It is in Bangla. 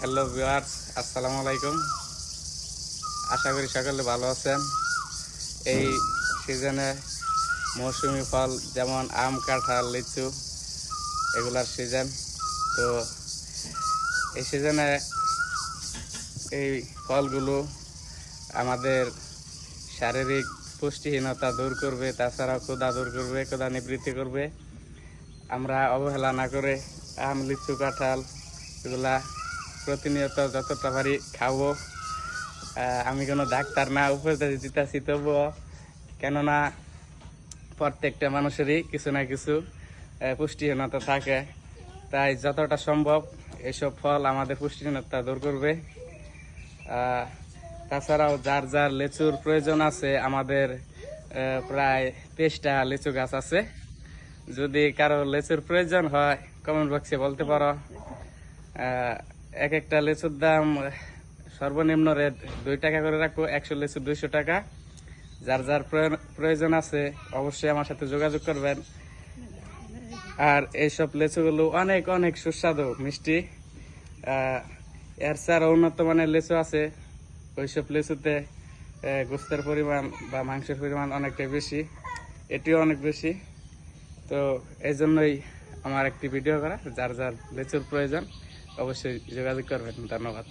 হ্যালো ভিউয়ার্স আসসালামু আলাইকুম আশা করি সকলে ভালো আছেন। এই সিজনে মৌসুমি ফল যেমন আম, কাঁঠাল, লিচু, এগুলার সিজন তো এই সিজনে এই ফলগুলো আমাদের শারীরিক পুষ্টিহীনতা দূর করবে, তাছাড়াও ক্ষুদা দূর করবে ক্ষুদা নিবৃত্তি করবে। আমরা অবহেলা না করে আম, লিচু, কাঁঠাল, এগুলা প্রতিনিয়ত যতটা পারি খাব আমি কোনো ডাক্তার না, উপদেশ দিতেছি তবুও। কেননা প্রত্যেকটা মানুষেরই কিছু না কিছু পুষ্টিহীনতা থাকে। তাই যতটা সম্ভব এসব ফল আমাদের পুষ্টিহীনতা দূর করবে। তাছাড়াও যার যার লেচুর প্রয়োজন আছে, আমাদের প্রায় তেইশটা লিচু গাছ আছে। যদি কারও লেচুর প্রয়োজন হয় কমেন্ট বক্সে বলতে পারো। এক একটা লেচুর দাম সর্বনিম্ন রেট দুই টাকা করে রাখব, একশো লিচু দুইশো টাকা। যার যার প্রয়োজন- আছে, অবশ্যই আমার সাথে যোগাযোগ করবেন। আর এইসব লেচুগুলো অনেক অনেক সুস্বাদু, মিষ্টি। এর ছাড়া উন্নত মানের লেচু আছে। ওইসব লিচুতে গোস্তের পরিমাণ বা মাংসের পরিমাণ অনেকটাই বেশি। এটিও অনেক বেশি। তো এই জন্যই আমার একটি ভিডিও করা, যার যার লেচুর প্রয়োজন। অবশ্যই যোগাযোগ করবেন ধন্যবাদ